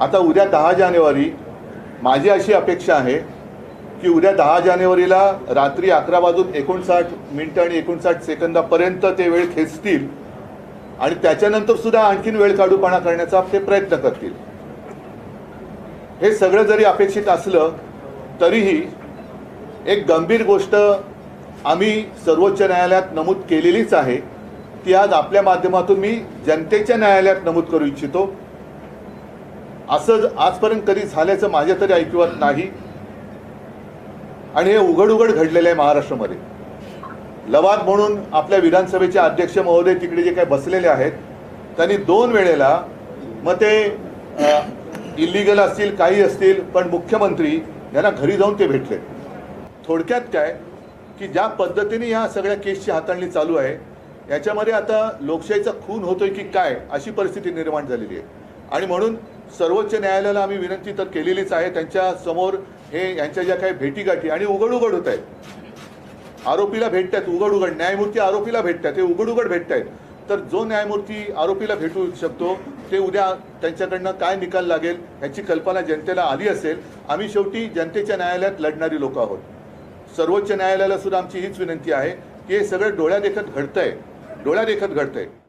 आता उद्या दहा जानेवारी माझी अशी अपेक्षा आहे की उद्या दहा जानेवारीला रात्री अकरा वाजून एकोणसाठ मिनटं आणि एकोणसाठ सेकंदापर्यंत ते वेळ खेचतील आणि त्याच्यानंतर सुद्धा आणखीन वेळ काढूपणा करण्याचा ते प्रयत्न करतील. हे सगळं जरी अपेक्षित असलं तरीही एक गंभीर गोष्ट आम्ही सर्वोच्च न्यायालयात नमूद केलेलीच आहे. ती आज आपल्या माध्यमातून मी जनतेच्या न्यायालयात नमूद करू इच्छितो. असं आजपर्यंत कधी झाल्याचं माझ्या तरी ऐकिवात नाही. आणि हे उघड उघड घडलेलं आहे महाराष्ट्रामध्ये. लवाद म्हणून आपल्या विधानसभेचे अध्यक्ष महोदय तिकडे जे काही बसलेले आहेत त्यांनी दोन वेळेला मग ते इलिगल असतील काही असतील पण मुख्यमंत्री यांना घरी जाऊन ते भेटले थोडक्यात काय की ज्या पद्धतीने या सगळ्या केसची हाताळणी चालू आहे याच्यामध्ये आता लोकशाहीचा खून होतोय की काय अशी परिस्थिती निर्माण झालेली आहे. आणि म्हणून सर्वोच्च न्यायालयाला आम्ही विनंती तर केलेलीच आहे. त्यांच्यासमोर हे यांच्या ज्या काही भेटीगाठी आणि उघड उघड होत आहेत. आरोपीला भेटतात उघड उघड न्यायमूर्ती आरोपीला भेटतात ते उघड उघड भेटत आहेत तर जो न्यायमूर्ती आरोपीला भेटू शकतो ते उद्या त्यांच्याकडनं काय निकाल लागेल याची कल्पना जनतेला आली असेल. आम्ही शेवटी जनतेच्या न्यायालयात लढणारी लोक आहोत. सर्वोच्च न्यायालयाला सुद्धा आमची हीच विनंती आहे की हे सगळं डोळ्यादेखत घडतंय. डोळ्यादेखत घडतंय.